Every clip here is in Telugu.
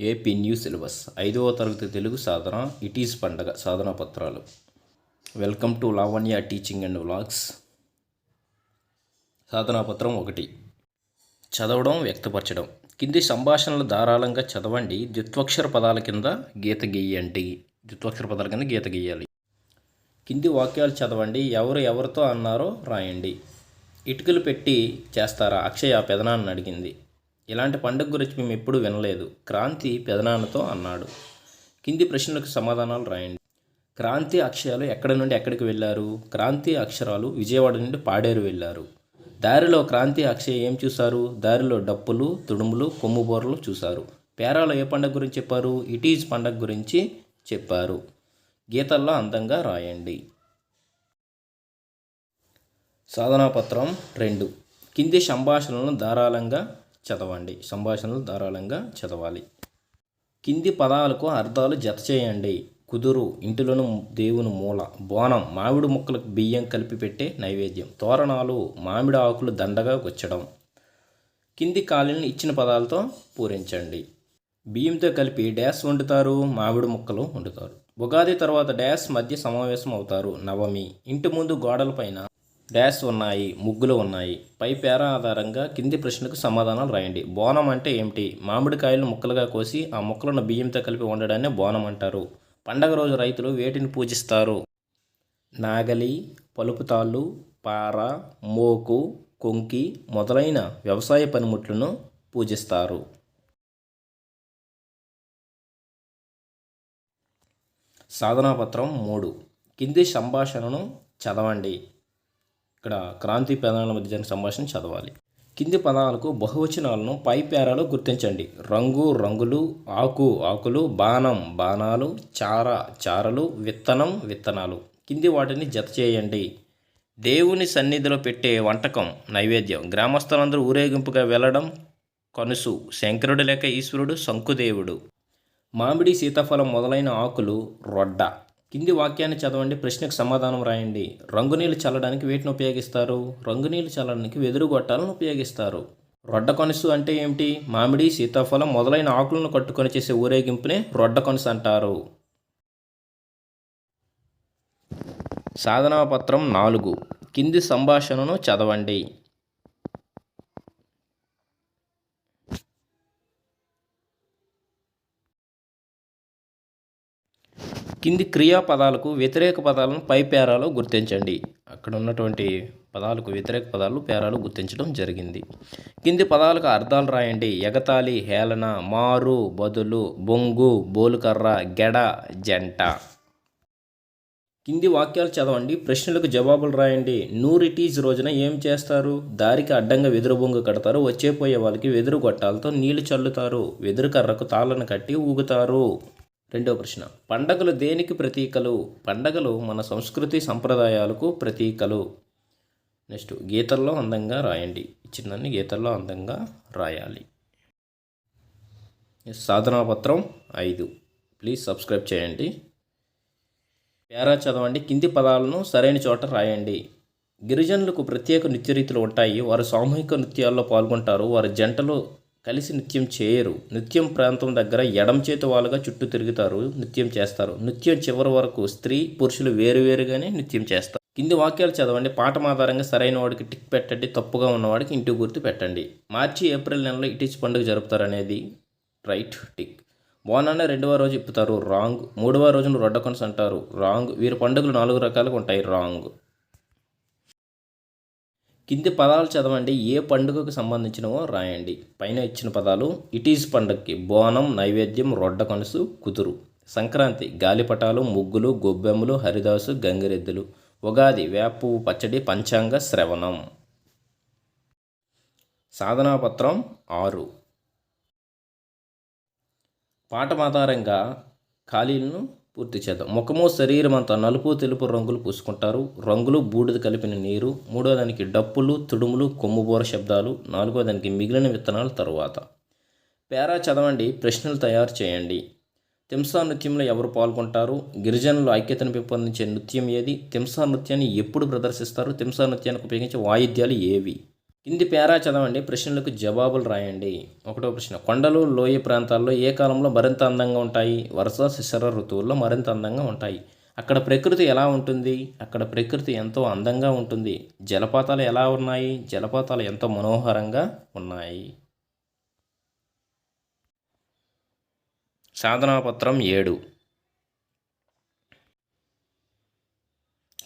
AP new syllabus. ఐదవ తరగతి తెలుగు సాధన ఇట్ ఈస్ పండగ సాధనా పత్రాలు. Welcome to Lavanya teaching and vlogs. సాధనా పత్రం ఒకటి. చదవడం వ్యక్తపరచడం. కింది సంభాషణలు ధారాళంగా చదవండి. ద్విత్వక్షర పదాల కింద గీత గీయండి. ద్విత్వక్షర పదాల కింద గీత గీయాలి. కింది వాక్యాలు చదవండి. ఎవరు ఎవరితో అన్నారో రాయండి. ఇటుకలు పెట్టి చేస్తారా? అక్షయ పెదనాన్న అడిగింది. ఇలాంటి పండుగ గురించి మేము ఎప్పుడూ వినలేదు. క్రాంతి పెదనాన్నతో అన్నాడు. కింది ప్రశ్నలకు సమాధానాలు రాయండి. క్రాంతి అక్షరాలు ఎక్కడి నుండి ఎక్కడికి వెళ్ళారు? క్రాంతి అక్షరాలు విజయవాడ నుండి పాడేరు వెళ్ళారు. దారిలో క్రాంతి అక్షయ ఏం చూశారు? దారిలో డప్పులు తుడుములు కొమ్ముబోరలు చూశారు. పేరాలో ఏ పండుగ గురించి చెప్పారు? ఇట్ ఈజ్ పండగ గురించి చెప్పారు. గీతల్లో అందంగా రాయండి. సాధనాపత్రం రెండు. కింది సంభాషణలను ధారాళంగా చదవండి. సంభాషణలు ధారాళంగా చదవాలి. కింది పదాలకు అర్థాలు జత చేయండి. కుదురు ఇంటిలోను దేవుని మూల బోనం మామిడి ముక్కలకు బియ్యం కలిపి పెట్టే నైవేద్యం తోరణాలు మామిడి ఆకులు దండగా గుచ్చడం. కింది ఖాళీలను ఇచ్చిన పదాలతో పూరించండి. బియ్యంతో కలిపి డ్యాస్ వండుతారు మామిడి ముక్కలు వండుతారు. ఉగాది తర్వాత డ్యాస్ మధ్య సమావేశం అవుతారు నవమి. ఇంటి ముందు గోడలపైన డ్యాష్ ఉన్నాయి ముగ్గులు ఉన్నాయి. పై పేర ఆధారంగా కింది ప్రశ్నకు సమాధానాలు రాయండి. బోనం అంటే ఏమిటి? మామిడికాయలను ముక్కలుగా కోసి ఆ ముక్కలను బియ్యంతో కలిపి వండడాన్ని బోనం అంటారు. పండగ రోజు రైతులు వేటిని పూజిస్తారు? నాగలి పలుపుతాళ్ళు పార మోకు కొంకి మొదలైన వ్యవసాయ పనిముట్లను పూజిస్తారు. సాధనాపత్రం మూడు. కింది సంభాషణను చదవండి. ఇక్కడ క్రాంతి పదాల మధ్య జరిగిన సంభాషణ చదవాలి. కింది పదాలకు బహువచనాలను పై పేరాలో గుర్తించండి. రంగు రంగులు ఆకు ఆకులు బాణం బాణాలు చార చారలు విత్తనం విత్తనాలు. కింది వాటిని జత చేయండి. దేవుని సన్నిధిలో పెట్టే వంటకం నైవేద్యం. గ్రామస్తులందరూ ఊరేగింపుగా వెళ్ళడం కనుసు. శంకరుడు లేక ఈశ్వరుడు శంకుదేవుడు. మామిడి సీతాఫలం మొదలైన ఆకులు రొడ్డ. కింది వాక్యాన్ని చదవండి ప్రశ్నకు సమాధానం రాయండి. రంగునీళ్ళు చల్లడానికి వీటిని ఉపయోగిస్తారు? రంగునీళ్ళు చల్లడానికి వెదురు గొట్టాలను ఉపయోగిస్తారు. రొడ్డ కొనసు అంటే ఏమిటి? మామిడి సీతాఫలం మొదలైన ఆకులను కట్టుకొని చేసే ఊరేగింపునే రొడ్డ కొనసు అంటారు. సాధనా పత్రం నాలుగు. కింది సంభాషణను చదవండి. కింది క్రియాపదాలకు వ్యతిరేక పదాలను పై పేరాలో గుర్తించండి. అక్కడ ఉన్నటువంటి పదాలకు వ్యతిరేక పదాలు పేరాలు గుర్తించడం జరిగింది. కింది పదాలకు అర్థాలు రాయండి. ఎగతాళి హేళన మారు బదులు బొంగు బోలుకర్ర గెడ జంట. కింది వాక్యాలు చదవండి. ప్రశ్నలకు జవాబులు రాయండి. నూరిటీజ్ రోజున ఏం చేస్తారు? దారికి అడ్డంగా వెదురు బొంగు కడతారు. వచ్చేపోయే వాళ్ళకి వెదురు గొట్టాలతో నీళ్ళు చల్లుతారు. వెదురు కర్రకు తాళ్ళను కట్టి ఊగుతారు. రెండవ ప్రశ్న. పండగలు దేనికి ప్రతీకలు? పండగలు మన సంస్కృతి సంప్రదాయాలకు ప్రతీకలు. నెక్స్ట్ గీతల్లో అందంగా రాయండి. ఇచ్చినన్ని గీతల్లో అందంగా రాయాలి. సాధనాపత్రం ఐదు. ప్లీజ్ సబ్స్క్రైబ్ చేయండి. పేరా చదవండి. కింది పదాలను సరైన చోట రాయండి. గిరిజనులకు ప్రత్యేక నృత్య రీతులు ఉంటాయి. వారు సామూహిక నృత్యాల్లో పాల్గొంటారు. వారి జంటలు కలిసి నృత్యం చేయరు. నృత్యం ప్రాంతం దగ్గర ఎడం చేతి వాళ్ళుగా చుట్టూ తిరుగుతారు నృత్యం చేస్తారు. నృత్యం చివరి వరకు స్త్రీ పురుషులు వేరువేరుగానే నృత్యం చేస్తారు. కింది వాక్యాలు చదవండి. పాఠం ఆధారంగా సరైన వాడికి టిక్ పెట్టండి. తప్పుగా ఉన్నవాడికి ఇంటి గుర్తు పెట్టండి. మార్చి ఏప్రిల్ నెలలో ఇటీచి పండుగ జరుపుతారనేది రైట్ టిక్. బోనాన్ని రెండవ రోజు ఇప్పుతారు రాంగ్. మూడవ రోజును రొడ్డకొనస్ అంటారు రాంగ్. వీరి పండుగలు నాలుగు రకాలుగా ఉంటాయి. రాంగ్. కింది పదాలు చదవండి ఏ పండుగకు సంబంధించినవో రాయండి. పైన ఇచ్చిన పదాలు ఇట్ ఈజ్ పండుగకి బోనం నైవేద్యం రొడ్డ కొనసు కుదురు. సంక్రాంతి గాలిపటాలు ముగ్గులు గొబ్బెమ్మలు హరిదాసు గంగిరెద్దులు. ఉగాది వేపు పచ్చడి పంచాంగ శ్రవణం. సాధనాపత్రం ఆరు. పాఠమాధారంగా ఖాళీలను పూర్తి చేద్దాం. ముఖము శరీరం అంతా నలుపు తెలుపు రంగులు పూసుకుంటారు. రంగులు బూడిద కలిపిన నీరు మూడో దానికి డప్పులు తుడుములు కొమ్ముబోర శబ్దాలు నాలుగో దానికి మిగిలిన విత్తనాలు తరువాత. పేరా చదవండి ప్రశ్నలు తయారు చేయండి. తింసా నృత్యంలో ఎవరు పాల్గొంటారు? గిరిజనులు ఐక్యతను పెంపొందించే నృత్యం ఏది? తింసా నృత్యాన్ని ఎప్పుడు ప్రదర్శిస్తారు? తింసా నృత్యానికి ఉపయోగించే వాయిద్యాలు ఏవి? కింది పేరా చదవండి ప్రశ్నలకు జవాబులు రాయండి. ఒకటో ప్రశ్న కొండలు లోయ ప్రాంతాల్లో ఏ కాలంలో మరింత అందంగా ఉంటాయి? వరుస శిశర ఋతువుల్లో మరింత అందంగా ఉంటాయి. అక్కడ ప్రకృతి ఎలా ఉంటుంది? అక్కడ ప్రకృతి ఎంతో అందంగా ఉంటుంది. జలపాతాలు ఎలా ఉన్నాయి? జలపాతాలు ఎంతో మనోహరంగా ఉన్నాయి. సాధనాపత్రం ఏడు.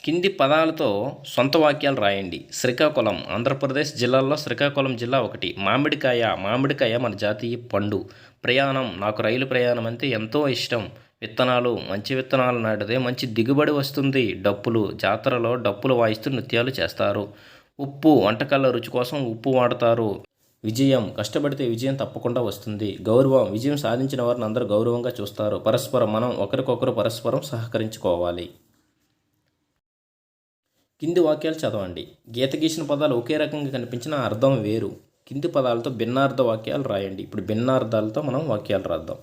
కింది పదాలతో సొంత వాక్యాలు రాయండి. శ్రీకాకుళం ఆంధ్రప్రదేశ్ జిల్లాల్లో శ్రీకాకుళం జిల్లా ఒకటి. మామిడికాయ మామిడికాయ మన జాతీయ పండు. ప్రయాణం నాకు రైలు ప్రయాణం అంటే ఎంతో ఇష్టం. విత్తనాలు మంచి విత్తనాలు నాటితే మంచి దిగుబడి వస్తుంది. డప్పులు జాతరలో డప్పులు వాయిస్తూ నృత్యాలు చేస్తారు. ఉప్పు వంటకాల రుచి కోసం ఉప్పు వాడతారు. విజయం కష్టపడితే విజయం తప్పకుండా వస్తుంది. గౌరవం విజయం సాధించిన వారిని అందరూ గౌరవంగా చూస్తారు. పరస్పరం మనం ఒకరికొకరు పరస్పరం సహకరించుకోవాలి. కింది వాక్యాలు చదవండి. గీత గీసిన పదాలు ఒకే రకంగా కనిపించిన అర్థం వేరు. కింది పదాలతో భిన్నార్థ వాక్యాలు రాయండి. ఇప్పుడు భిన్నార్థాలతో మనం వాక్యాలు రాద్దాం.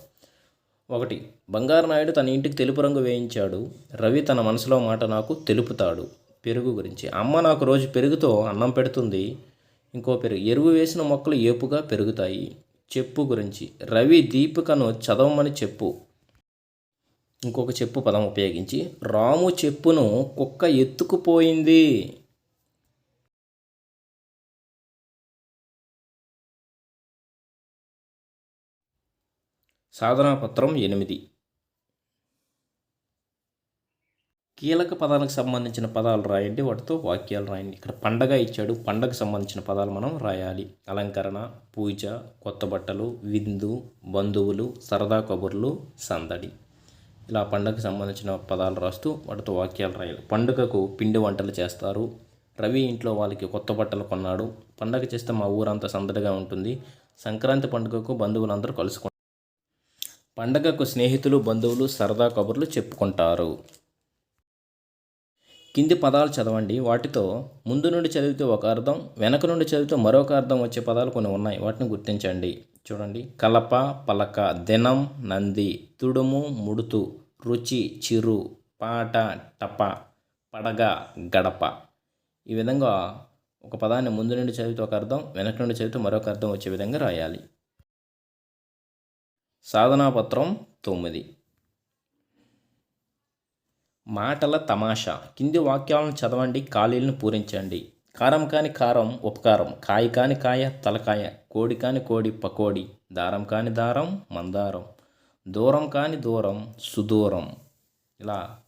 ఒకటి బంగారు నాయుడు తన ఇంటికి తెలుపు రంగు వేయించాడు. రవి తన మనసులో మాట నాకు తెలుపుతాడు. పెరుగు గురించి. అమ్మ నాకు రోజు పెరుగుతో అన్నం పెడుతుంది. ఇంకో పెరుగు ఎరువు వేసిన మొక్కలు ఏపుగా పెరుగుతాయి. చెప్పు గురించి. రవి దీపికను చదవమని చెప్పు. ఇంకొక చెప్పు పదం ఉపయోగించి. రాము చెప్పును కుక్క ఎత్తుకుపోయింది. సాధనాపత్రం ఎనిమిది. కీలక పదాలకు సంబంధించిన పదాలు రాయండి వాటితో వాక్యాలు రాయండి. ఇక్కడ పండగ ఇచ్చాడు పండగకు సంబంధించిన పదాలు మనం రాయాలి. అలంకరణ పూజ కొత్త బట్టలు విందు బంధువులు సరదా కబుర్లు సందడి. ఇలా పండగకు సంబంధించిన పదాలు రాస్తూ వాటితో వాక్యాలు రాయాలి. పండుగకు పిండి వంటలు చేస్తారు. రవి ఇంట్లో వాళ్ళకి కొత్త బట్టలు కొన్నాడు. పండగ చేస్తే మా ఊరంతా సందడిగా ఉంటుంది. సంక్రాంతి పండుగకు బంధువులందరూ కలుసుకుంటారు. పండగకు స్నేహితులు బంధువులు సరదా కబుర్లు చెప్పుకుంటారు. కింది పదాలు చదవండి. వాటితో ముందు నుండి చదివితే ఒక అర్థం వెనక నుండి చదివితే మరొక అర్థం వచ్చే పదాలు కొన్ని ఉన్నాయి. వాటిని గుర్తించండి. చూడండి. కలప పలక దినం నంది తుడుము ముడుతు రుచి చిరు పాట టప పడగ గడప. ఈ విధంగా ఒక పదాన్ని ముందు నుండి చదివితే ఒక అర్థం వెనక నుండి చదివితే మరొక అర్థం వచ్చే విధంగా రాయాలి. సాధనాపత్రం తొమ్మిది. మాటల తమాషా. కింది వాక్యాలను చదవండి ఖాళీలను పూరించండి. కారం కాని కారం ఉపకారం. కాయ కాని కాయ తలకాయ కోడి కాని కోడి పకోడి. దారం కాని దారం మందారం. దూరం కాని దూరం సుదూరం. ఇలా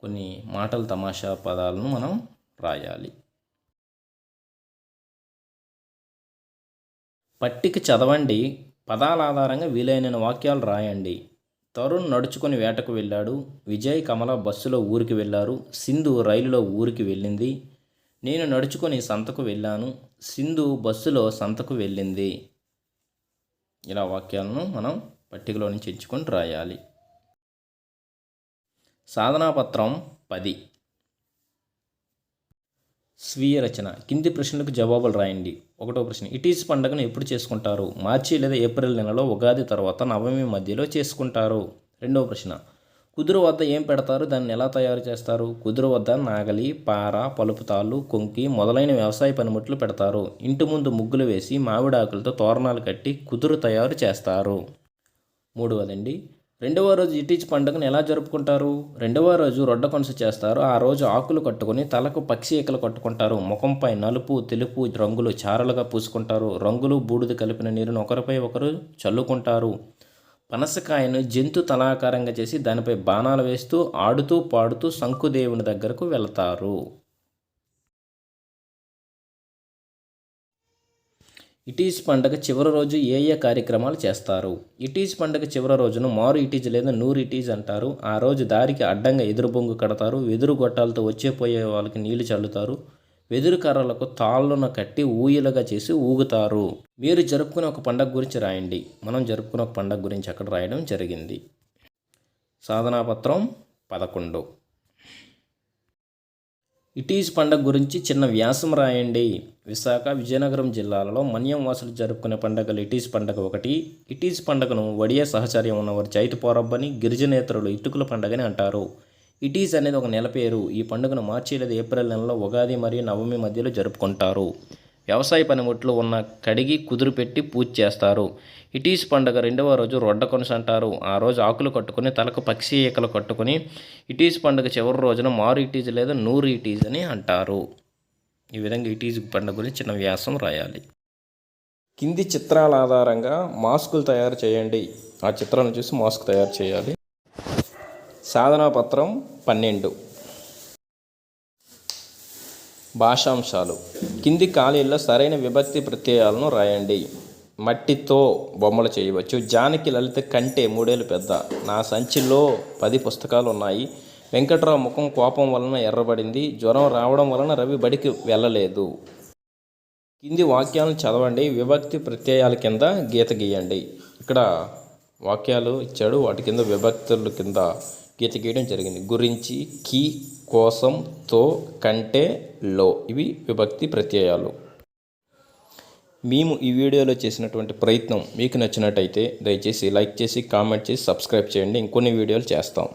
కొన్ని మాటల తమాషా పదాలను మనం రాయాలి. పట్టిక చదవండి. పదాల ఆధారంగా వీలైన వాక్యాలు రాయండి. తరుణ్ నడుచుకొని వేటకు వెళ్ళాడు. విజయ్ కమల బస్సులో ఊరికి వెళ్ళారు. సింధు రైలులో ఊరికి వెళ్ళింది. నేను నడుచుకొని సంతకు వెళ్ళాను. సింధు బస్సులో సంతకు వెళ్ళింది. ఇలా వాక్యాలను మనం పట్టికలో నుంచి ఎంచుకొని రాయాలి. సాధనాపత్రం పది. స్వీయ రచన కింది ప్రశ్నలకు జవాబులు రాయండి. ఒకటో ప్రశ్న. ఇటీస్ పండుగను ఎప్పుడు చేసుకుంటారు? మార్చి లేదా ఏప్రిల్ నెలలో ఉగాది తర్వాత నవమి మధ్యలో చేసుకుంటారు. రెండవ ప్రశ్న. కుదురు వద్ద ఏం పెడతారు? దాన్ని ఎలా తయారు చేస్తారు? కుదురు వద్ద నాగలి పార పలుపుతాళ్ళు కొంకి మొదలైన వ్యవసాయ పనిముట్లు పెడతారు. ఇంటి ముందు ముగ్గులు వేసి మామిడాకులతో తోరణాలు కట్టి కుదురు తయారు చేస్తారు. మూడవదండి రెండవ రోజు ఇటీచి పండుగను ఎలా జరుపుకుంటారు? రెండవ రోజు రొడ్డ కొనస చేస్తారు. ఆ రోజు ఆకులు కట్టుకొని తలకు పక్షి ఈకలు కట్టుకుంటారు. ముఖంపై నలుపు తెలుపు రంగులు చారలుగా పూసుకుంటారు. రంగులు బూడిద కలిపిన నీరును ఒకరిపై ఒకరు చల్లుకుంటారు. పనసకాయను జంతు తలాకారంగా చేసి దానిపై బాణాలు వేస్తూ ఆడుతూ పాడుతూ శంకుదేవుని దగ్గరకు వెళతారు. ఇటీజ్ పండగ చివరి రోజు ఏ ఏ కార్యక్రమాలు చేస్తారు? ఇటీజ్ పండగ చివరి రోజును మారు ఇటీజ్ లేదా నూరు ఇటీజ్ అంటారు. ఆ రోజు దారికి అడ్డంగా ఎదురు బొంగు కడతారు. వెదురు గొట్టాలతో వచ్చే పోయే వాళ్ళకి నీళ్ళు చల్లుతారు. వెదురు కర్రలకు తాళ్ళను కట్టి ఊయలుగా చేసి ఊగుతారు. మీరు జరుపుకునే ఒక పండగ గురించి రాయండి. మనం జరుపుకునే ఒక పండగ గురించి అక్కడ రాయడం జరిగింది. సాధనాపత్రం పదకొండు. ఇటీజ్ పండగ గురించి చిన్న వ్యాసం రాయండి. విశాఖ విజయనగరం జిల్లాలలో మన్యం వాసులు జరుపుకునే పండగలు ఇటీజ్ పండగ ఒకటి. ఇటీజ్ పండగను వడియ సహచర్యం ఉన్నవారు చైతు పోరబ్బని గిరిజనేతరులు ఇటుకుల పండగని అంటారు. ఇటీజ్ అనేది ఒక నెల పేరు. ఈ పండుగను మార్చి లేదా ఏప్రిల్ నెలలో ఉగాది మరియు నవమి మధ్యలో జరుపుకుంటారు. వ్యవసాయ పనిముట్లు ఉన్న కడిగి కుదురు పెట్టి పూజ చేస్తారు. ఇటీస్ పండుగ రెండవ రోజు రొడ్డ కొనస అంటారు. ఆ రోజు ఆకులు కట్టుకుని తలకు పక్షి ఈకలు కట్టుకుని ఇటీస్ పండుగ చివరి రోజున మారు ఇటీజ్ లేదా నూరు ఇటీజ్ అని అంటారు. ఈ విధంగా ఇటీజ్ పండుగ గురించి చిన్న వ్యాసం రాయాలి. కింది చిత్రాల ఆధారంగా మాస్కులు తయారు చేయండి. ఆ చిత్రాలను చూసి మాస్క్ తయారు చేయాలి. సాధనా పత్రం పన్నెండు. భాషాంశాలు. కింది ఖాళీల్లో సరైన విభక్తి ప్రత్యయాలను రాయండి. మట్టితో బొమ్మలు చేయవచ్చు. జానకి లలిత కంటే మూడేళ్ళు పెద్ద. నా సంచిలో పది పుస్తకాలు ఉన్నాయి వెంకట్రావు ముఖం కోపం వలన ఎర్రబడింది. జ్వరం రావడం వలన రవి బడికి వెళ్ళలేదు. కింది వాక్యాలను చదవండి. విభక్తి ప్రత్యయాల కింద గీత గీయండి. ఇక్కడ వాక్యాలు ఇచ్చాడు. వాటి కింద విభక్తుల కింద గీత గీయడం జరిగింది. గురించి కి కోసం తో కంటే లో. ఇవి విభక్తి ప్రత్యయాలు. మేము ఈ వీడియోలో చేసినటువంటి ప్రయత్నం మీకు నచ్చినట్టయితే దయచేసి లైక్ చేసి కామెంట్ చేసి సబ్స్క్రైబ్ చేయండి. ఇంకొన్ని వీడియోలు చేస్తాం.